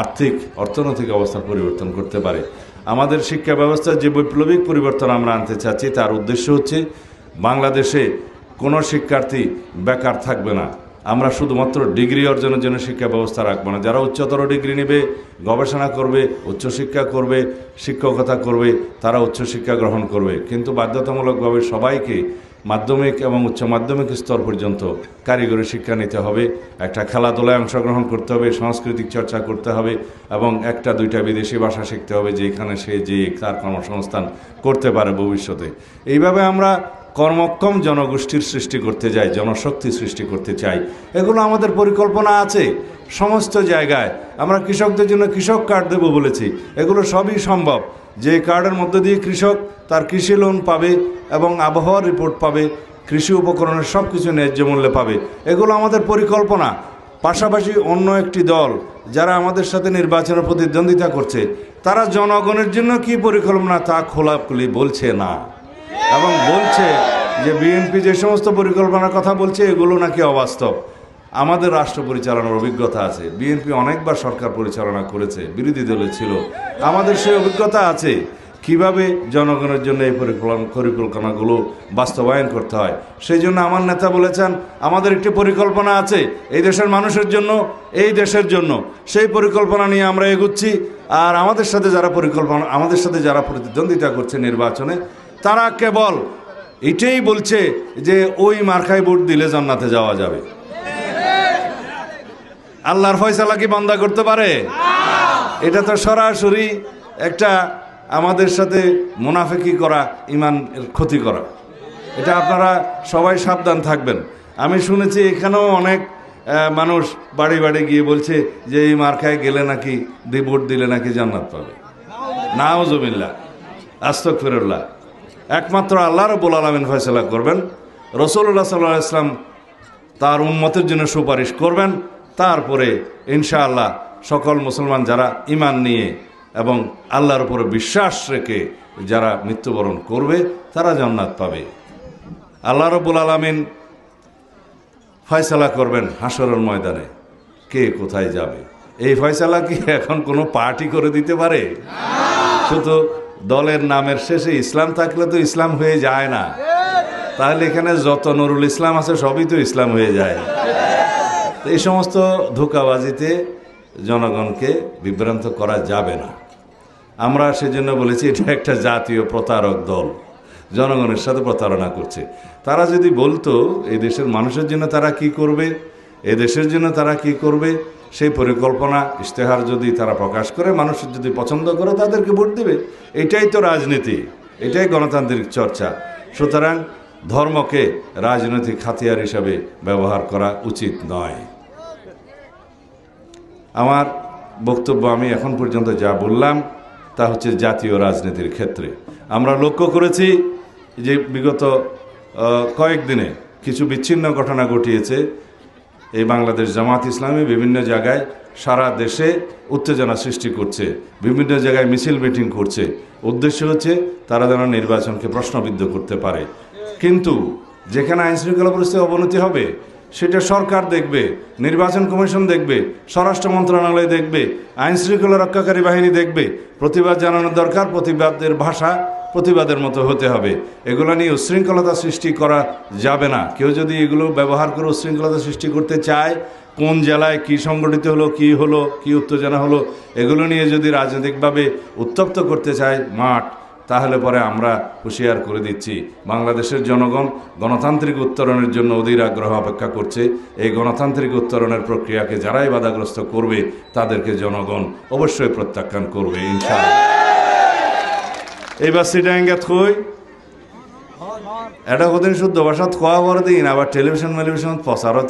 আর্থিক, অর্থনৈতিক অবস্থা পরিবর্তন করতে পারে। আমাদের শিক্ষা ব্যবস্থার যে বৈপ্লবিক পরিবর্তন আমরা আনতে চাচ্ছি, তার উদ্দেশ্য হচ্ছে বাংলাদেশে কোনো শিক্ষার্থী বেকার থাকবে না। আমরা শুধুমাত্র ডিগ্রি অর্জনের জন্য শিক্ষা ব্যবস্থা রাখব না। যারা উচ্চতর ডিগ্রি নেবে, গবেষণা করবে, উচ্চশিক্ষা করবে, শিক্ষকতা করবে, তারা উচ্চশিক্ষা গ্রহণ করবে। কিন্তু বাধ্যতামূলকভাবে সবাইকে মাধ্যমিক এবং উচ্চ মাধ্যমিক স্তর পর্যন্ত কারিগরি শিক্ষা নিতে হবে, একটা খেলাধুলায় অংশগ্রহণ করতে হবে, সাংস্কৃতিক চর্চা করতে হবে, এবং একটা দুইটা বিদেশি ভাষা শিখতে হবে যেখানে সে যে তার কর্মসংস্থান করতে পারে ভবিষ্যতে। এইভাবে আমরা কর্মক্ষম জনগোষ্ঠীর সৃষ্টি করতে যাই জনশক্তি সৃষ্টি করতে চাই। এগুলো আমাদের পরিকল্পনা আছে। সমস্ত জায়গায় আমরা কৃষকদের জন্য কৃষক কার্ড দেবো বলেছি। এগুলো সবই সম্ভব। যে কার্ডের মধ্যে দিয়ে কৃষক তার কৃষি লোন পাবে এবং আবহাওয়ার রিপোর্ট পাবে, কৃষি উপকরণের সব কিছু ন্যায্য মূল্যে পাবে। এগুলো আমাদের পরিকল্পনা। পাশাপাশি অন্য একটি দল যারা আমাদের সাথে নির্বাচনে প্রতিদ্বন্দ্বিতা করছে, তারা জনগণের জন্য কি পরিকল্পনা তা খোলাখুলি বলছে না। এবং বলছে যে বিএনপি যে সমস্ত পরিকল্পনার কথা বলছে, এগুলো নাকি অবাস্তব। আমাদের রাষ্ট্র পরিচালনার অভিজ্ঞতা আছে। বিএনপি অনেকবার সরকার পরিচালনা করেছে, বিরোধী দলে ছিল। আমাদের সেই অভিজ্ঞতা আছে। কীভাবে জনগণের জন্য এই পরিকল্পনা পরিকল্পনাগুলো বাস্তবায়ন করতে হয়? সেই জন্য আমার নেতা বলেছেন, আমাদের একটি পরিকল্পনা আছে, এই দেশের মানুষের জন্য, এই দেশের জন্য। সেই পরিকল্পনা নিয়ে আমরা এগুচ্ছি। আর আমাদের সাথে যারা পরিকল্পনা আমাদের সাথে যারা প্রতিদ্বন্দ্বিতা করছে নির্বাচনে, তারা কেবল এটাই বলছে যে, ওই মার্কায় ভোট দিলে জান্নাতে যাওয়া যাবে। আল্লাহর ফয়সালা কি বন্ধা করতে পারে? এটা তো সরাসরি একটা আমাদের সাথে মুনাফেকি করা ইমান ক্ষতি করা। এটা আপনারা সবাই সাবধান থাকবেন। আমি শুনেছি এখানেও অনেক মানুষ বাড়ি বাড়ি গিয়ে বলছে যে, এই মার্কায় গেলে নাকি ভোট দিলে নাকি জান্নাত পাবে? নাওজমিল্লা আস্তক ফিরুল্লাহ একমাত্র আল্লাহ রবুল আলমিন ফয়সলা করবেন। রসুল্লাহ সাল্লাহ ইসলাম তার উন্মতের জন্য সুপারিশ করবেন। তারপরে ইনশাআল্লাহ সকল মুসলমান যারা ইমান নিয়ে এবং আল্লাহর উপরে বিশ্বাস রেখে যারা মৃত্যুবরণ করবে, তারা জান্নাত পাবে। আল্লাহ রবুল আলমিন ফয়সালা করবেন হাসরের ময়দানে। কে কোথায় যাবে? এই ফয়সালা কি এখন কোনো পার্টি করে দিতে পারে? শুধু দলের নামের শেষে ইসলাম থাকলে তো ইসলাম হয়ে যায় না। তাহলে এখানে যত নুরুল ইসলাম আছে, সবই তো ইসলাম হয়ে যায়। তো এই সমস্ত ধোকাবাজিতে জনগণকে বিভ্রান্ত করা যাবে না। আমরা সেজন্য বলেছি, এটা একটা জাতীয় প্রতারক দল। জনগণের সাথে প্রতারণা করছে। তারা যদি বলতো এই দেশের মানুষের জন্য তারা কি করবে এ দেশের জন্য তারা কি করবে, সেই পরিকল্পনা, ইশতেহার যদি তারা প্রকাশ করে, মানুষ যদি পছন্দ করে, তাদেরকে ভোট দেবে। এটাই তো রাজনীতি, এটাই গণতান্ত্রিক চর্চা। সুতরাং ধর্মকে রাজনৈতিক হাতিয়ার হিসাবে ব্যবহার করা উচিত নয়। আমার বক্তব্য আমি এখন পর্যন্ত যা বললাম তা হচ্ছে জাতীয় রাজনীতির ক্ষেত্রে। আমরা লক্ষ্য করেছি যে বিগত কয়েকদিনে কিছু বিচ্ছিন্ন ঘটনা ঘটিয়েছে। এই বাংলাদেশ জামাত ইসলামী বিভিন্ন জায়গায় সারা দেশে উত্তেজনা সৃষ্টি করছে, বিভিন্ন জায়গায় মিছিল মিটিং করছে। উদ্দেশ্য হচ্ছে তারা যেন নির্বাচনকে প্রশ্নবিদ্ধ করতে পারে। কিন্তু যেখানে আইন শৃঙ্খলা পরিস্থিতি অবনতি হবে সেটা সরকার দেখবে, নির্বাচন কমিশন দেখবে, স্বরাষ্ট্র মন্ত্রণালয় দেখবে আইন শৃঙ্খলা রক্ষাকারী বাহিনী দেখবে, প্রতিবাদ জানানো দরকার, প্রতিবাদের ভাষা, প্রতিবাদের মতো হতে হবে। এগুলো নিয়ে উশৃঙ্খলতা সৃষ্টি করা যাবে না। কেউ যদি এগুলো ব্যবহার করে উশৃঙ্খলতা সৃষ্টি করতে চায়, কোন জেলায় কি সংগঠিত হলো, কি হলো, কি উত্তেজনা হলো, এগুলো নিয়ে যদি রাজনৈতিকভাবে উত্তপ্ত করতে চায়, মাঠ তাহলে পরে আমরা হুঁশিয়ার করে দিচ্ছি। বাংলাদেশের জনগণ গণতান্ত্রিক উত্তরণের জন্য অধীর আগ্রহ অপেক্ষা করছে। এই গণতান্ত্রিক উত্তরণের প্রক্রিয়াকে যারাই বাধাগ্রস্ত করবে, তাদেরকে জনগণ অবশ্যই প্রত্যাখ্যান করবে, ইনশাআল্লাহ। এইবার সিটাঙ্গাত কই এটা কদিন শুদ্ধ ভাষাত খোয়া পরে দিন আবার টেলিভিশন মেলিভিশন প্রচারত